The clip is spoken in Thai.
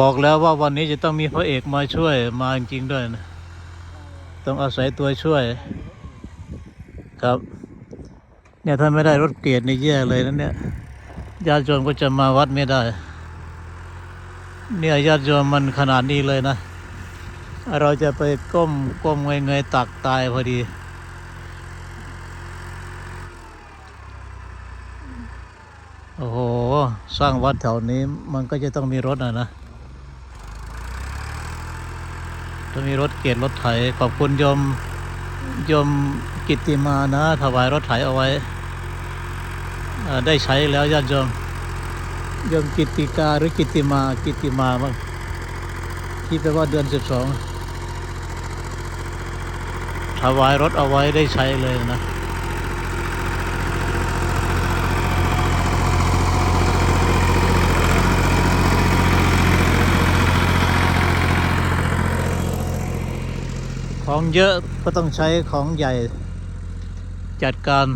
บอกแล้วว่าวันนี้จะต้องมีพระเอกมาช่วยมาจริงๆด้วยนะ ต้องอาศัยตัวช่วย ครับ เนี่ยถ้าไม่ได้รถเกียรตินี่แย่เลยนะเนี่ยญาติโยมก็จะมาวัดไม่ได้ เนี่ยญาติโยมมันขนาดนี้เลยนะ เราจะไปก้มก้มเงยเงยตักตายพอดีโอ้โห สร้างวัดแถวนี้มันก็จะต้องมีรถนะนะ ต้องมีรถเกียรรถไถขอบคุณยมยมกิตติมานะ ถวายรถไถเอาไว้ ได้ใช้แล้วญาติโยมยมกิตติกาหรือกิตติมากิตติมาบ้างที่แปลว่าเดือนสิบสองถวายรถเอาไว้ได้ใช้เลยนะ ของเยอะก็ต้องใช้ของใหญ่จัดการ